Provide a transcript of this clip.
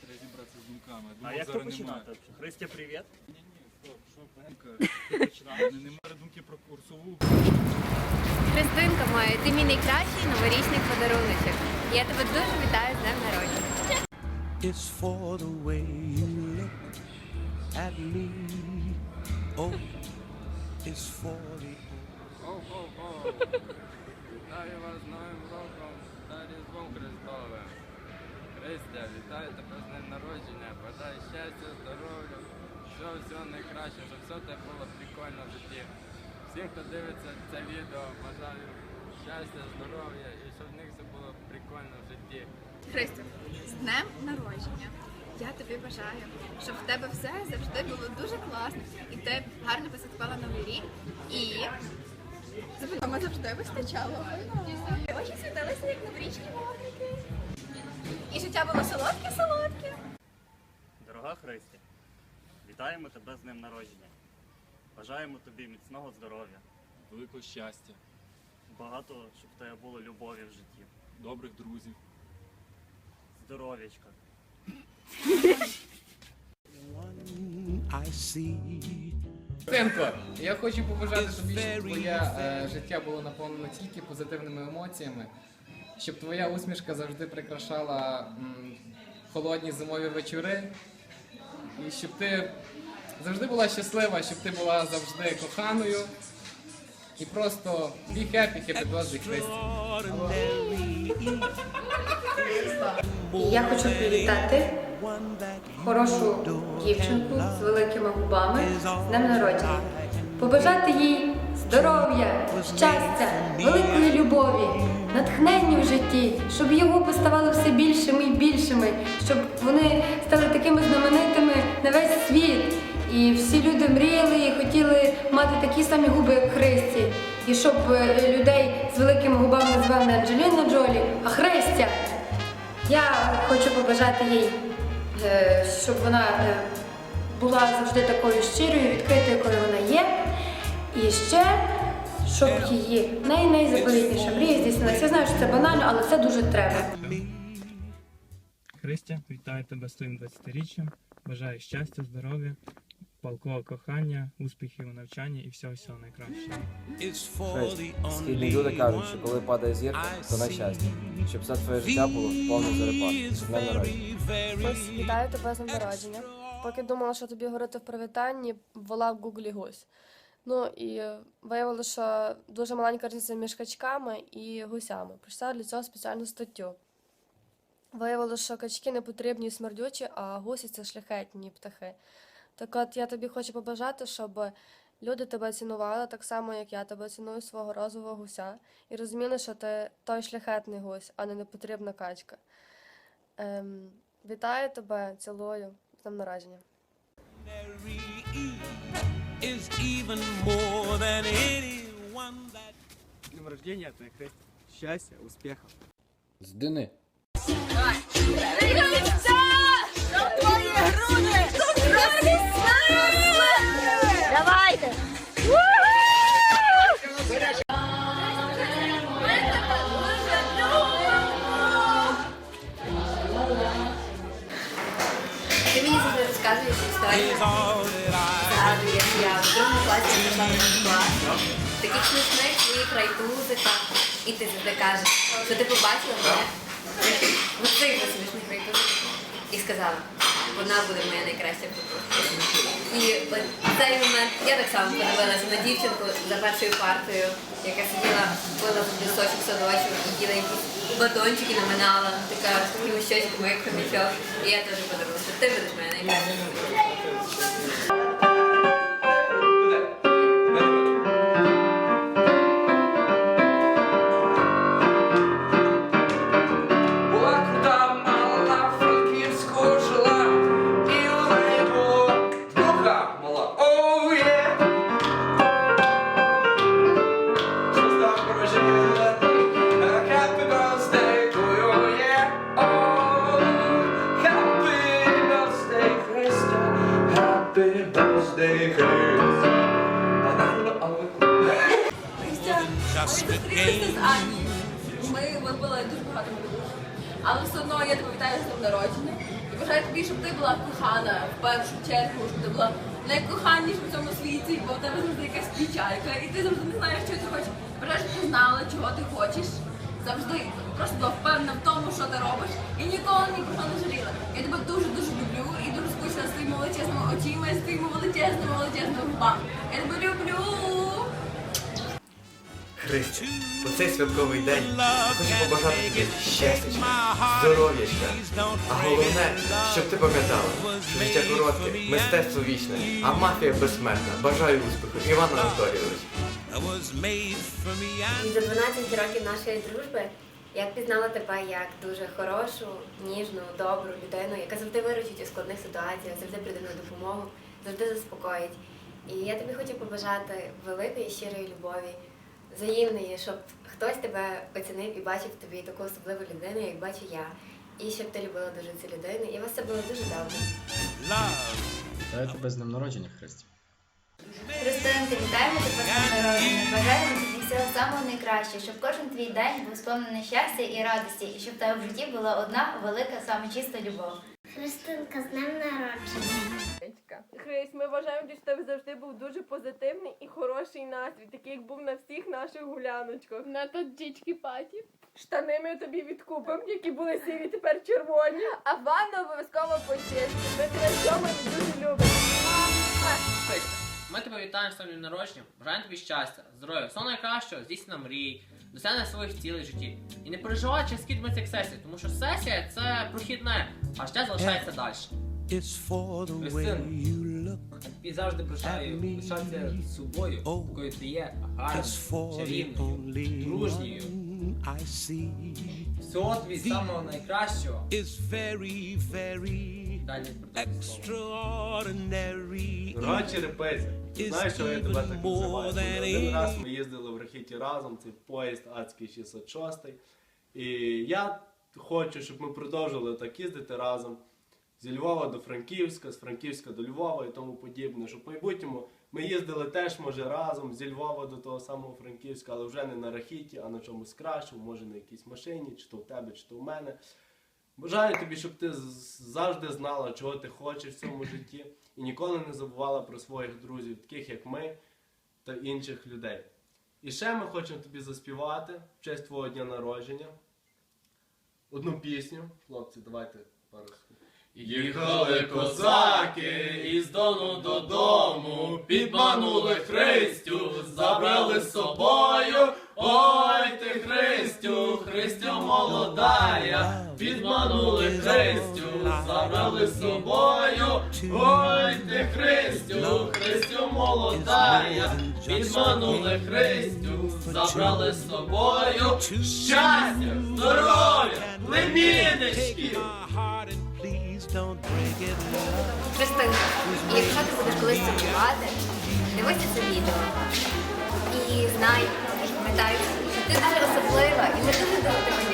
треба зібратися з думками. А як то починати? Христя, привіт. Ні, ні, стоп, що, Немає думки про курсову. Христинка моя, ти мій найкращий новорічний подаруночок. Я тебе дуже вітаю з днем народження. It's for the way you look at me. Oh, it's for the О-хо-хо! Вітаю вас з Новим роком та Різдвом Христовим. Христя, вітаю тебе з днем народження. Бажаю щастя, здоров'я, всього всього найкраще, щоб все тебе було прикольно в житті. Всім, хто дивиться це відео, бажаю щастя, здоров'я і щоб в них все було прикольно в житті. Христю, з днем народження. Я тобі бажаю, щоб в тебе все завжди було дуже класно, і ти гарно посвяткувала новий рік. І завжди вистачало. Очі світилися, як новорічні вогники. І життя було солодке-солодке. Дорога Христя, вітаємо тебе з днем народження. Бажаємо тобі міцного здоров'я, Великого щастя, багато, щоб в тебе було любові в житті, добрих друзів. здоров'ячка. Синко, я хочу побажати тобі, щоб твоє е, життя було наповнено тільки позитивними емоціями, щоб твоя усмішка завжди прикрашала холодні зимові вечори, і щоб ти завжди була щаслива, щоб ти була завжди коханою. І просто be happy, happy birthday, Христі. Я хочу привітати хорошу дівчинку з великими губами з днем народження. Побажати їй здоров'я, щастя, великої любові, натхнення в житті, щоб її губи ставали все більшими і більшими, щоб вони стали такими знаменитими на весь світ. І всі люди мріяли і хотіли мати такі самі губи, як Христі. І щоб е, людей з великими губами називали не Анджеліна Джолі, а Христя. Я хочу побажати їй, е, щоб вона е, була завжди такою щирою, відкритою, якою вона є. І ще, щоб її най-найзаповітніша мрія здійснилася. Я знаю, що це банально, але це дуже треба. Христя, вітаю тебе з твоїм 20-річчям. Бажаю щастя, здоров'я, палкого кохання, успіхів у навчанні і всього всього найкращого. Східні люди кажуть, що коли падає зірка, то на щастя. Щоб все твоє життя було повне зарепат. З днем народження. Ось вітаю тебе з днем народження. Поки думала, що тобі говорити в привітанні, ввела в гуглі гусь. Ну і виявилося, що дуже маленька різниця між качками і гусями. Прочитала для цього спеціальну статтю. Виявилося, що качки не потрібні і смердючі, а гусі це шляхетні птахи. Так от я тобі хочу побажати, щоб люди тебе цінували так само, як я тебе ціную свого розового гуся, і розуміли, що ти той шляхетний гусь, а не непотрібна качка. Ем, вітаю тебе, цілую, з днем народження. Is even more than anyone that З днем рождения, твоя Христя. Щастя, успіхів. З Дини. Давайте! Таких смішних своїх райтузиках. І ти завжди кажеш, що ти побачила мене в цих смішних райтузиках. І сказала, вона буде моя найкраща подружка. І от в цей момент я так само подивилася на дівчинку за першою партою, яка сиділа, пила завжди сочок садочок і їла якісь батончики наминала, така такими щочками, як хомячок. І я теж подумала, що ти будеш моя найкраща подружка. Birthday, just. Ми випили дуже багато меду. Але все одно я тебе вітаю з днем народження і Бажаю тобі, щоб ти була кохана в першу чергу, щоб ти була найкоханіша в цьому світі, бо в тебе завжди якась печалька, і ти завжди не знаєш, що ти хочеш. Бажаю, щоб ти знала, чого ти хочеш. Завжди просто була впевнена в тому, що ти робиш, і ніколи ні про що не жаліла. Я тебе дуже дуже люблю і дуже скучила з твоїми величезними очима, і з твоїми величезними величезними губами. Я тебе люблю. Христя, у цей святковий день я хочу побажати тобі щастя, здоров'ячка, а головне, щоб ти пам'ятала, що життя коротке, мистецтво вічне, а мафія безсмертна. Бажаю успіху, Іван Анатолійович. І за 12 років нашої дружби я пізнала тебе як дуже хорошу, ніжну, добру людину, яка завжди виручить у складних ситуаціях, завжди прийде на допомогу, завжди заспокоїть. І я тобі хочу побажати великої щирої любові, взаємної, щоб хтось тебе оцінив і бачив тобі таку особливу людину, як бачу я. І щоб ти любила дуже цю людину, і у вас це було дуже добре. Вітаю тебе з днем народження, Христя. Христинки, вітаємо тебе з днем народження. Бажаємо тобі всього самого найкращого, щоб кожен твій день був сповнений щастя і радості, і щоб в тебе в житті була одна велика, саме чиста любов. Христинка, з днем народження. Хрись, ми вважаємо, що в тебе завжди був дуже позитивний і хороший настрій, такий, як був на всіх наших гуляночках. На тоджічки паті. Штани ми тобі відкупимо, які були сірі, тепер червоні. А ванну обов'язково почистимо. Ми тебе вдома дуже любимо. Ми тебе вітаємо з твоїм народженням, бажаємо тобі щастя, здоров'я, всього найкращого, здійснення мрій, досягнення своїх цілей в житті. І не переживай через скидми цих сесій, тому що сесія це прохідне, а життя залишається далі. It's for the way Христин, і завжди прощаю лишатися з собою, такою ти є, гарною, чарівною, дружньою. Всього тобі самого найкращого. Далі extraordinary. Дорога черепиця, ти знаєш, що я тебе так називаю? Один раз ми їздили в Рахіті разом, цей поїзд адський 606. І я хочу, щоб ми продовжили так їздити разом зі Львова до Франківська, з Франківська до Львова і тому подібне. Щоб в майбутньому ми їздили теж, може, разом зі Львова до того самого Франківська, але вже не на Рахіті, а на чомусь кращому, може на якійсь машині, чи то в тебе, чи то в мене. Бажаю тобі, щоб ти завжди знала, чого ти хочеш в цьому житті, і ніколи не забувала про своїх друзів, таких як ми та інших людей. І ще ми хочемо тобі заспівати в честь твого дня народження. Одну пісню. Хлопці, давайте пару. Їхали козаки із дону додому, підманули Христю, забрали з собою. Ой ти Христю, Христю молодая, підманули Христю, забрали з собою. Ой ти Христю, Христю молодая, підманули Христю, забрали з собою. Щастя, здоров'я, племіннички! Христинка, якщо ти будеш колись сумнівати, дивися це відео. І знай, що ти дуже особлива і дуже дуже тебе